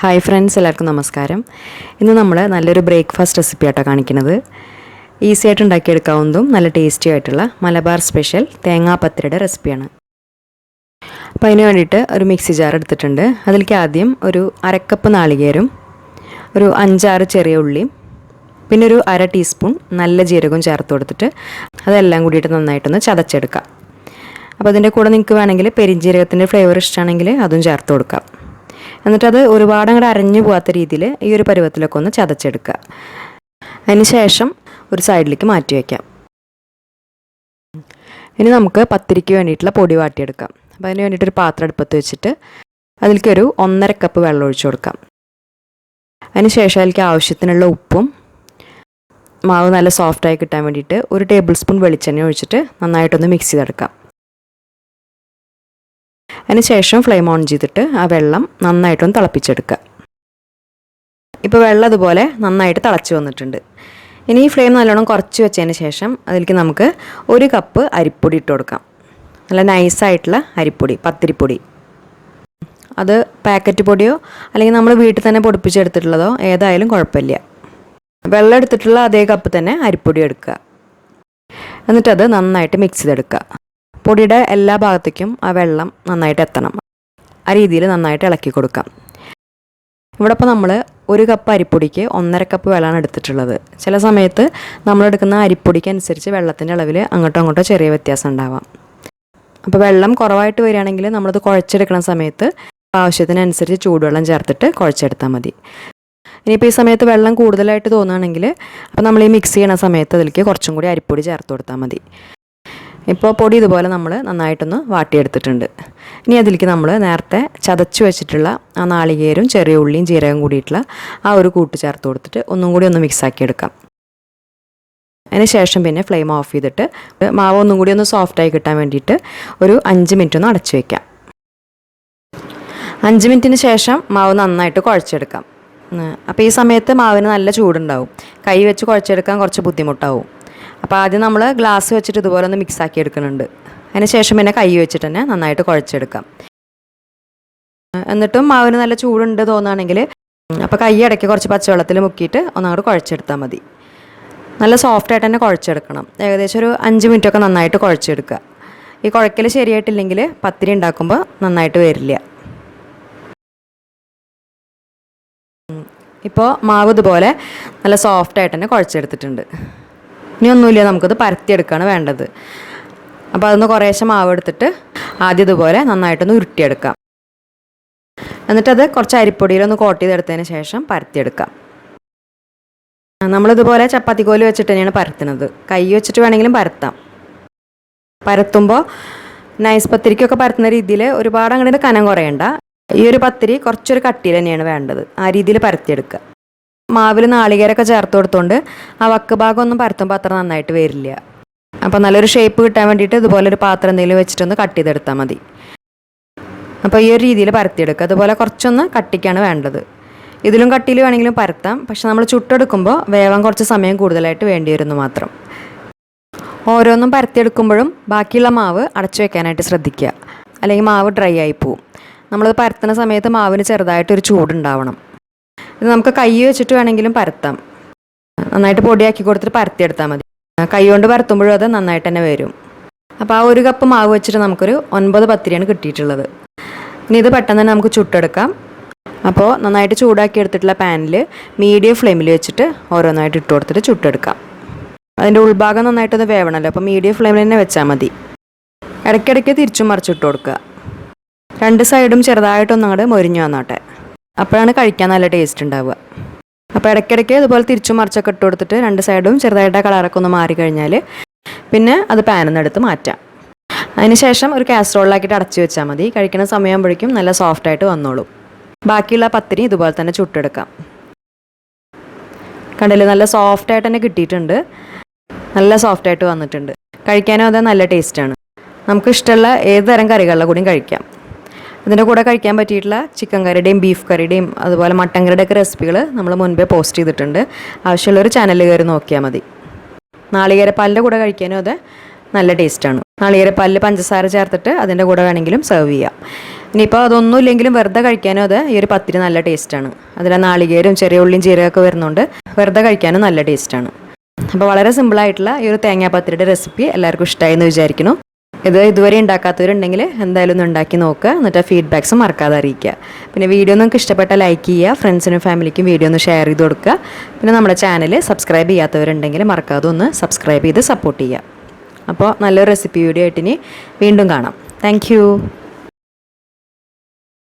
Hi friends എല്ലാവർക്കും നമസ്കാരം. ഇന്ന് നമ്മൾ നല്ലൊരു ബ്രേക്ക്ഫാസ്റ്റ് റെസിപ്പി ആയിട്ടോ കാണിക്കുന്നത്. ഈസി ആയിട്ട് ഉണ്ടാക്കിയെടുക്കാവുന്നതും നല്ല ടേസ്റ്റി ആയിട്ടുള്ള മലബാർ സ്പെഷ്യൽ തേങ്ങാപ്പത്തിരയുടെ റെസിപ്പിയാണ്. അപ്പോൾ അതിന് വേണ്ടിയിട്ട് ഒരു മിക്സി ജാർ എടുത്തിട്ടുണ്ട്. അതിലേക്ക് ആദ്യം ഒരു അരക്കപ്പ് നാളികേരും ഒരു അഞ്ചാറ് ചെറിയ ഉള്ളിയും പിന്നെ ഒരു അര ടീസ്പൂൺ നല്ല ജീരകവും ചേർത്ത് കൊടുത്തിട്ട് അതെല്ലാം കൂടിയിട്ട് നന്നായിട്ടൊന്ന് ചതച്ചെടുക്കാം. അപ്പോൾ അതിന്റെ കൂടെ നിങ്ങൾക്ക് വേണമെങ്കിൽ പെരിഞ്ജീരകത്തിന്റെ ഫ്ലേവർ ഇഷ്ടമാണെങ്കിൽ അതും ചേർത്ത് കൊടുക്കാം. എന്നിട്ടത് ഒരുപാട് അങ്ങോട്ട് അരഞ്ഞു പോകാത്ത രീതിയിൽ ഈ ഒരു പരുവത്തിലൊക്കെ ഒന്ന് ചതച്ചെടുക്കുക. അതിന് ശേഷം ഒരു സൈഡിലേക്ക് മാറ്റി വയ്ക്കാം ഇനി നമുക്ക് പത്തിരിക്ക് വേണ്ടിയിട്ടുള്ള പൊടി വാട്ടിയെടുക്കാം. അപ്പോൾ അതിന് വേണ്ടിയിട്ടൊരു പാത്രം അടുപ്പത്ത് വെച്ചിട്ട് അതിലേക്ക് ഒരു ഒന്നര കപ്പ് വെള്ളം ഒഴിച്ചു കൊടുക്കാം. അതിനുശേഷം അതിലേക്ക് ആവശ്യത്തിനുള്ള ഉപ്പും മാവ് നല്ല സോഫ്റ്റായി കിട്ടാൻ വേണ്ടിയിട്ട് ഒരു ടേബിൾ സ്പൂൺ വെളിച്ചെണ്ണ ഒഴിച്ചിട്ട് നന്നായിട്ടൊന്ന് മിക്സ് ചെയ്തെടുക്കാം. അതിന് ശേഷം ഫ്ലെയിം ഓൺ ചെയ്തിട്ട് ആ വെള്ളം നന്നായിട്ടൊന്ന് തിളപ്പിച്ചെടുക്കുക. ഇപ്പോൾ വെള്ളം അതുപോലെ നന്നായിട്ട് തിളച്ച് വന്നിട്ടുണ്ട്. ഇനി ഈ ഫ്ലെയിം നല്ലോണം കുറച്ച് വെച്ചതിന് ശേഷം അതിലേക്ക് നമുക്ക് ഒരു കപ്പ് അരിപ്പൊടി ഇട്ട് കൊടുക്കാം. നല്ല നൈസായിട്ടുള്ള അരിപ്പൊടി പത്തിരിപ്പൊടി. അത് പാക്കറ്റ് പൊടിയോ അല്ലെങ്കിൽ നമ്മൾ വീട്ടിൽ തന്നെ പൊടിപ്പിച്ചെടുത്തിട്ടുള്ളതോ ഏതായാലും കുഴപ്പമില്ല. വെള്ളം എടുത്തിട്ടുള്ള അതേ കപ്പ് തന്നെ അരിപ്പൊടി എടുക്കുക. എന്നിട്ടത് നന്നായിട്ട് മിക്സ് ചെയ്തെടുക്കുക. പൊടിയുടെ എല്ലാ ഭാഗത്തേക്കും ആ വെള്ളം നന്നായിട്ട് എത്തണം. ആ രീതിയിൽ നന്നായിട്ട് ഇളക്കി കൊടുക്കാം. ഇവിടെ ഇപ്പോൾ നമ്മൾ ഒരു കപ്പ് അരിപ്പൊടിക്ക് ഒന്നര കപ്പ് വെള്ളമാണ് എടുത്തിട്ടുള്ളത്. ചില സമയത്ത് നമ്മളെടുക്കുന്ന അരിപ്പൊടിക്ക് അനുസരിച്ച് വെള്ളത്തിന്റെ അളവിൽ അങ്ങോട്ടോ അങ്ങോട്ടോ ചെറിയ വ്യത്യാസം ഉണ്ടാവാം. അപ്പോൾ വെള്ളം കുറവായിട്ട് വരികയാണെങ്കിൽ നമ്മളത് കുഴച്ചെടുക്കുന്ന സമയത്ത് ആവശ്യത്തിനനുസരിച്ച് ചൂടുവെള്ളം ചേർത്തിട്ട് കുഴച്ചെടുത്താൽ മതി. ഇനിയിപ്പോൾ ഈ സമയത്ത് വെള്ളം കൂടുതലായിട്ട് തോന്നുകയാണെങ്കിൽ അപ്പോൾ നമ്മൾ ഈ മിക്സ് ചെയ്യണ സമയത്ത് അതിലേക്ക് കുറച്ചും കൂടി അരിപ്പൊടി ചേർത്ത് കൊടുത്താൽ മതി. ഇപ്പോൾ പൊടി ഇതുപോലെ നമ്മൾ നന്നായിട്ടൊന്ന് വാട്ടിയെടുത്തിട്ടുണ്ട്. ഇനി അതിലേക്ക് നമ്മൾ നേരത്തെ ചതച്ചു വെച്ചിട്ടുള്ള ആ നാളികേരും ചെറിയ ഉള്ളിയും ജീരകം കൂടിയിട്ടുള്ള ആ ഒരു കൂട്ട് ചേർത്ത് കൊടുത്തിട്ട് ഒന്നും കൂടി ഒന്ന് മിക്സ് ആക്കി എടുക്കാം. അതിന് ശേഷം പിന്നെ ഫ്ലെയിം ഓഫ് ചെയ്തിട്ട് മാവ് ഒന്നും കൂടി ഒന്ന് സോഫ്റ്റായി കിട്ടാൻ വേണ്ടിയിട്ട് ഒരു അഞ്ച് മിനിറ്റ് ഒന്ന് അടച്ചു വയ്ക്കാം അഞ്ച് മിനിറ്റിന് ശേഷം മാവ് നന്നായിട്ട് കുഴച്ചെടുക്കാം. അപ്പോൾ ഈ സമയത്ത് മാവിന് നല്ല ചൂടുണ്ടാവും. കൈ വെച്ച് കുഴച്ചെടുക്കാൻ കുറച്ച് ബുദ്ധിമുട്ടാവും. അപ്പോൾ ആദ്യം നമ്മൾ ഗ്ലാസ് വെച്ചിട്ട് ഇതുപോലെ ഒന്ന് മിക്സ് ആക്കി എടുക്കുന്നുണ്ട്. അതിന് ശേഷം പിന്നെ കൈ വെച്ചിട്ട് തന്നെ നന്നായിട്ട് കുഴച്ചെടുക്കാം. എന്നിട്ടും മാവിന് നല്ല ചൂടുണ്ട് തോന്നുകയാണെങ്കിൽ അപ്പോൾ കൈ ഇടയ്ക്ക് കുറച്ച് പച്ചവെള്ളത്തിൽ മുക്കിയിട്ട് ഒന്നങ്ങോട്ട് കുഴച്ചെടുത്താൽ മതി. നല്ല സോഫ്റ്റായിട്ട് തന്നെ കുഴച്ചെടുക്കണം. ഏകദേശം ഒരു അഞ്ച് മിനിറ്റൊക്കെ നന്നായിട്ട് കുഴച്ചെടുക്കുക. ഈ കുഴക്കൽ ശരിയായിട്ടില്ലെങ്കിൽ പത്തിരി ഉണ്ടാക്കുമ്പോൾ നന്നായിട്ട് വരില്ല. ഇപ്പോൾ മാവ് ഇതുപോലെ നല്ല സോഫ്റ്റായിട്ട് തന്നെ കുഴച്ചെടുത്തിട്ടുണ്ട്. ഇനി ഒന്നുമില്ല നമുക്കത് പരത്തിയെടുക്കുകയാണ് വേണ്ടത്. അപ്പോൾ അതൊന്ന് കുറേശ്ശെ മാവ് എടുത്തിട്ട് ആദ്യം ഇതുപോലെ നന്നായിട്ടൊന്ന് ഉരുട്ടിയെടുക്കാം. എന്നിട്ടത് കുറച്ച് അരിപ്പൊടിയിലൊന്ന് കോട്ട് ചെയ്തെടുത്തതിന് ശേഷം പരത്തിയെടുക്കാം. നമ്മളിതുപോലെ ചപ്പാത്തി കോൽ വെച്ചിട്ട് തന്നെയാണ് പരത്തുന്നത്. കൈ വെച്ചിട്ട് വേണമെങ്കിലും പരത്താം. പരത്തുമ്പോൾ നൈസ് പത്തിരിക്കൊക്കെ പരത്തുന്ന രീതിയിൽ ഒരുപാട് അങ്ങനെ കനം കുറയണ്ട. ഈ ഒരു പത്തിരി കുറച്ചൊരു കട്ടിയിൽ തന്നെയാണ് വേണ്ടത്. ആ രീതിയിൽ പരത്തിയെടുക്കുക. മാവിൽ നാളികേരൊക്കെ ചേർത്ത് കൊടുത്തോണ്ട് ആ വക്ക് ഭാഗം ഒന്നും പരത്തുമ്പോൾ അത്ര നന്നായിട്ട് വരില്ല. അപ്പോൾ നല്ലൊരു ഷേപ്പ് കിട്ടാൻ വേണ്ടിയിട്ട് ഇതുപോലെ ഒരു പാത്രം എന്തെങ്കിലും വെച്ചിട്ടൊന്ന് കട്ട് ചെയ്തെടുത്താൽ മതി. അപ്പോൾ ഈ ഒരു രീതിയിൽ പരത്തിയെടുക്കുക. അതുപോലെ കുറച്ചൊന്ന് കട്ടിക്കാണ് വേണ്ടത്. ഇതിലും കട്ടിയിൽ വേണമെങ്കിലും പരത്താം. പക്ഷെ നമ്മൾ ചുട്ടെടുക്കുമ്പോൾ വേവാൻ കുറച്ച് സമയം കൂടുതലായിട്ട് വേണ്ടി വരുന്നു മാത്രം. ഓരോന്നും പരത്തിയെടുക്കുമ്പോഴും ബാക്കിയുള്ള മാവ് അടച്ചു വെക്കാനായിട്ട് ശ്രദ്ധിക്കുക. അല്ലെങ്കിൽ മാവ് ഡ്രൈ ആയി പോവും. നമ്മളത് പരത്തുന്ന സമയത്ത് മാവിന് ചെറുതായിട്ടൊരു ചൂടുണ്ടാവണം. ഇത് നമുക്ക് കൈ വെച്ചിട്ട് വേണമെങ്കിലും പരത്താം. നന്നായിട്ട് പൊടിയാക്കി കൊടുത്തിട്ട് പരത്തിയെടുത്താൽ മതി. കൈ കൊണ്ട് പരത്തുമ്പോഴും അത് നന്നായിട്ട് തന്നെ വരും. അപ്പോൾ ആ ഒരു കപ്പ് മാവ് വെച്ചിട്ട് നമുക്കൊരു ഒൻപത് പത്തിരിയാണ് കിട്ടിയിട്ടുള്ളത്. ഇനി ഇത് പെട്ടെന്ന് തന്നെ നമുക്ക് ചുട്ടെടുക്കാം. അപ്പോൾ നന്നായിട്ട് ചൂടാക്കി എടുത്തിട്ടുള്ള പാനിൽ മീഡിയം ഫ്ലെയിമിൽ വെച്ചിട്ട് ഓരോന്നായിട്ട് ഇട്ട് കൊടുത്തിട്ട് ചുട്ടെടുക്കാം. അതിന്റെ ഉൾഭാഗം നന്നായിട്ടൊന്ന് വേവണമല്ലോ അപ്പോൾ മീഡിയം ഫ്ലെയിമിൽ തന്നെ വെച്ചാൽ മതി. ഇടയ്ക്കിടയ്ക്ക് തിരിച്ചും മറിച്ചിട്ട് കൊടുക്കുക. രണ്ട് സൈഡും ചെറുതായിട്ടൊന്നും അങ്ങോട്ട് മൊരിഞ്ഞു വന്നോട്ടെ. അപ്പോഴാണ് കഴിക്കാൻ നല്ല ടേസ്റ്റ് ഉണ്ടാവുക. അപ്പോൾ ഇടയ്ക്കിടയ്ക്ക് ഇതുപോലെ തിരിച്ചും മറിച്ചൊക്കെ ഇട്ട് കൊടുത്തിട്ട് രണ്ട് സൈഡും ചെറുതായിട്ട് കളറൊക്കെ ഒന്ന് മാറി കഴിഞ്ഞാൽ പിന്നെ അത് പാനിൽ നിന്ന് എടുത്ത് മാറ്റാം. അതിനുശേഷം ഒരു കാസറോളിലാക്കിയിട്ട് അടച്ചു വെച്ചാൽ മതി. കഴിക്കുന്ന സമയമാകുമ്പോഴേക്കും നല്ല സോഫ്റ്റായിട്ട് വന്നോളും. ബാക്കിയുള്ള പത്തിരി ഇതുപോലെ തന്നെ ചുട്ടെടുക്കാം. കണ്ടില്ല? നല്ല സോഫ്റ്റായിട്ട് തന്നെ കിട്ടിയിട്ടുണ്ട്. നല്ല സോഫ്റ്റായിട്ട് വന്നിട്ടുണ്ട്. കഴിക്കാനും അത് നല്ല ടേസ്റ്റാണ് നമുക്ക് ഇഷ്ടമുള്ള ഏത് തരം കറികളുടെ കൂടിയും കഴിക്കാം. ഇതിന്റെ കൂടെ കഴിക്കാൻ പറ്റിയിട്ടുള്ള ചിക്കൻ കറിയുടെയും ബീഫ് കറിയുടെയും അതുപോലെ മട്ടൻ കറിയുടെ ഒക്കെ റെസിപ്പികൾ നമ്മൾ മുൻപേ പോസ്റ്റ് ചെയ്തിട്ടുണ്ട്. ആവശ്യമുള്ളൊരു ചാനൽ കയറി നോക്കിയാൽ മതി. നാളികേരപ്പാലിന്റെ കൂടെ കഴിക്കാനും അത് നല്ല ടേസ്റ്റാണ് നാളികേരപ്പാലിൽ പഞ്ചസാര ചേർത്തിട്ട് അതിന്റെ കൂടെ വേണമെങ്കിലും സെർവ് ചെയ്യാം. ഇനിയിപ്പോൾ അതൊന്നും ഇല്ലെങ്കിലും വെറുതെ കഴിക്കാനും അത് ഈ ഒരു പത്തിരി നല്ല ടേസ്റ്റാണ് അതിൽ നാളികേരും ചെറിയ ഉള്ളിയും ജീരകമൊക്കെ വരുന്നുണ്ട് വെറുതെ കഴിക്കാനും നല്ല ടേസ്റ്റാണ് അപ്പോൾ വളരെ സിമ്പിളായിട്ടുള്ള ഈ ഒരു തേങ്ങാപ്പത്തിരിയുടെ റെസിപ്പി എല്ലാവർക്കും ഇഷ്ടമായി എന്ന് വിചാരിക്കുന്നു. ഇത് ഇതുവരെ ഉണ്ടാക്കാത്തവരുണ്ടെങ്കിൽ എന്തായാലും ഒന്ന് ഉണ്ടാക്കി നോക്കുക. എന്നിട്ട് ഫീഡ്ബാക്സ് മറക്കാതെ അറിയിക്കുക. പിന്നെ വീഡിയോ നിങ്ങൾക്ക് ഇഷ്ടപ്പെട്ട ലൈക്ക് ചെയ്യുക. ഫ്രണ്ട്സിനും ഫാമിലിക്കും വീഡിയോ ഒന്ന് ഷെയർ ചെയ്ത് കൊടുക്കുക. പിന്നെ നമ്മുടെ ചാനൽ സബ്സ്ക്രൈബ് ചെയ്യാത്തവരുണ്ടെങ്കിൽ മറക്കാതെ ഒന്ന് സബ്സ്ക്രൈബ് ചെയ്ത് സപ്പോർട്ട് ചെയ്യുക. അപ്പോൾ നല്ലൊരു റെസിപ്പി വീഡിയോ ആയിട്ട് ഇനി വീണ്ടും കാണാം. താങ്ക്